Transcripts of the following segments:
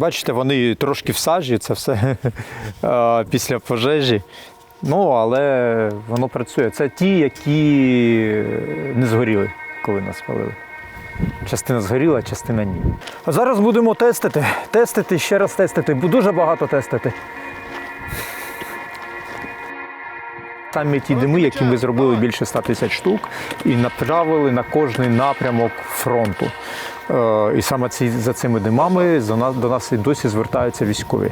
Бачите, вони трошки в сажі, це все після пожежі. Ну, але воно працює. Це ті, які не згоріли, коли нас спалили. Частина згоріла, частина ні. А зараз будемо тестити. Тестити, ще раз тестити. Дуже багато тестити. Саме ті дими, які ми зробили більше 100 тисяч штук, і направили на кожний напрямок фронту. Е, І саме ці, за цими димами за нас, до нас і досі звертаються військові.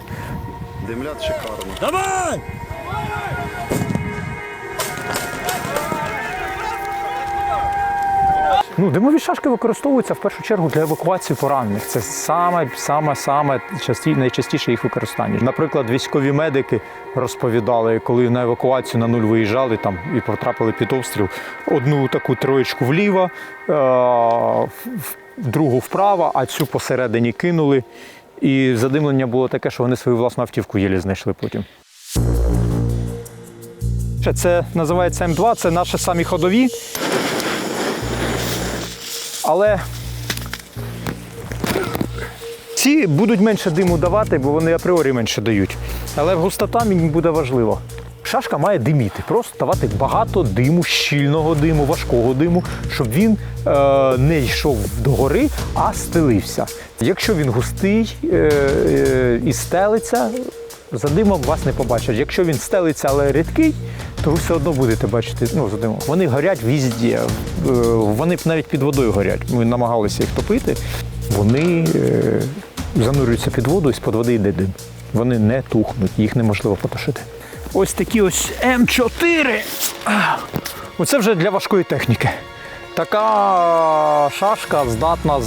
Димлят шикарно. Давай! Ну, димові шашки використовуються в першу чергу для евакуації поранених. Це саме, саме, саме часті, найчастіше їх використання. Наприклад, військові медики розповідали, коли на евакуацію на нуль виїжджали там і потрапили під обстріл, одну таку троєчку вліво, е- другу вправо, а цю посередині кинули. І задимлення було таке, що вони свою власну автівку єлі знайшли потім. Це називається М2, це наші самі ходові. Але ці будуть менше диму давати, бо вони апріорі менше дають. Але густота мені буде важливо. Шашка має диміти, просто давати багато диму, щільного диму, важкого диму, щоб він е, не йшов догори, а стелився. Якщо він густий е, е, і стелиться, задимок вас не побачать. Якщо він стелиться, але рідкий, то ви все одно будете бачити ну, задимок. Вони горять візді. Е, Вони навіть під водою горять. Ми намагалися їх топити. Вони е, занурюються під воду і з-під води йде дим. Вони не тухнуть, їх неможливо потушити. Ось такі ось М4. Оце вже для важкої техніки. Така шашка здатна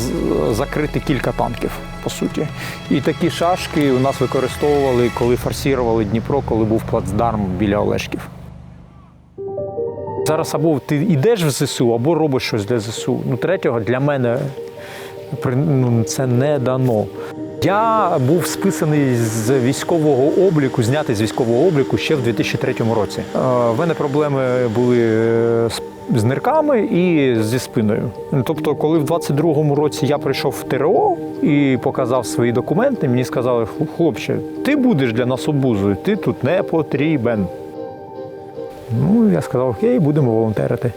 закрити кілька танків, по суті. І такі шашки у нас використовували, коли форсували Дніпро, коли був плацдарм біля Олешків. Зараз або ти йдеш в ЗСУ, або робиш щось для ЗСУ. Ну, третього для мене ну, це не дано. Я був списаний з військового обліку, знятий з військового обліку ще в 2003 році. Е, В мене проблеми були е, з- з нирками і зі спиною. Тобто, коли в 22-му році я прийшов в ТРО і показав свої документи, мені сказали, хлопче, ти будеш для нас обузою, ти тут не потрібен. Ну, я сказав, окей, будемо волонтерити.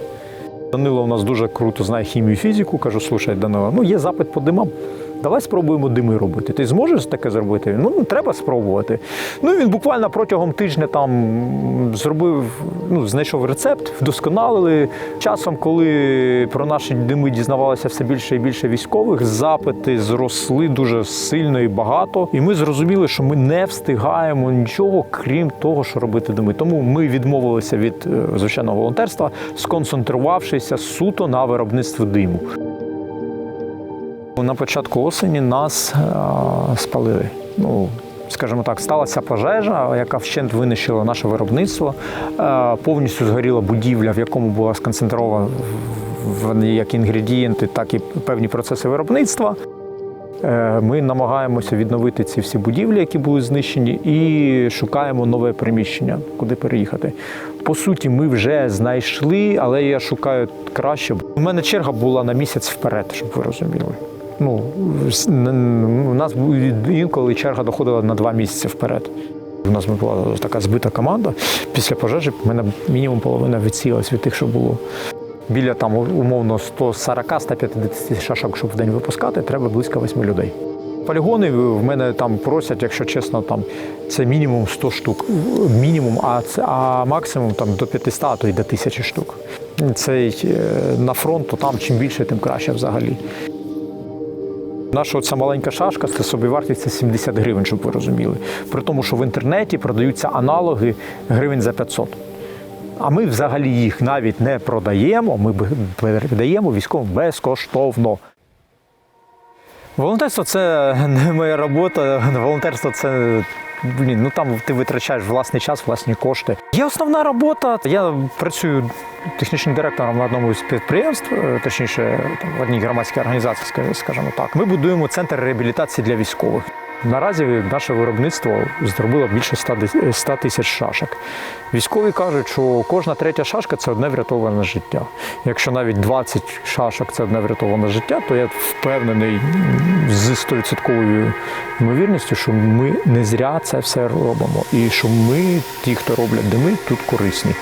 Данило у нас дуже круто знає хімію і фізику. Кажу, слушай, Данило, ну є запит по димам. Давай спробуємо дими робити. Ти зможеш таке зробити? Ну, треба спробувати. Ну, він буквально протягом тижня там зробив, ну, знайшов рецепт, вдосконалили. Часом, коли про наші дими дізнавалося все більше і більше військових, запити зросли дуже сильно і багато. І ми зрозуміли, що ми не встигаємо нічого, крім того, що робити дими. Тому ми відмовилися від е, звичайного волонтерства, сконцентрувавшися суто на виробництві диму. На початку осені нас е, спалили. Ну, скажімо так, сталася пожежа, яка вщент винищила наше виробництво. Е, повністю згоріла будівля, в якому була сконцентрована як інгредієнти, так і певні процеси виробництва. Е, Ми намагаємося відновити ці всі будівлі, які були знищені, і шукаємо нове приміщення, куди переїхати. По суті, ми вже знайшли, але я шукаю краще. У мене черга була на місяць вперед, щоб ви розуміли. Ну, у нас інколи черга доходила на два місяці вперед. У нас була така збита команда. Після пожежі в мене мінімум половина відсіялась від тих, що було. Біля там умовно 140-150 шашок, щоб в день випускати, треба близько 8 людей. Полігони в мене там просять, якщо чесно, там це мінімум 100 штук. Мінімум, а це а максимум там до 500, а то й до 1000 штук. Цей е, на фронт, то там чим більше, тим краще взагалі. Наша оця маленька шашка це собівартість це 70 гривень, щоб ви розуміли. При тому, що в інтернеті продаються аналоги гривень за 500. А ми взагалі їх навіть не продаємо, ми передаємо військовим безкоштовно. Волонтерство це не моя робота. Волонтерство це блін, ну там ти витрачаєш власний час, власні кошти. Є основна робота. Я працюю технічним директором на одному з підприємств, е, точніше, там, в одній громадській організації, ска- скажімо так. Ми будуємо центр реабілітації для військових. Наразі наше виробництво зробило більше 100 дес- 100 тисяч шашок. Військові кажуть, що кожна третя шашка це одне врятоване життя. Якщо навіть 20 шашок це одне врятоване життя, то я впевнений з 100% ймовірністю, що ми не зря це все робимо. І що ми, ті, хто роблять дими, тут корисні.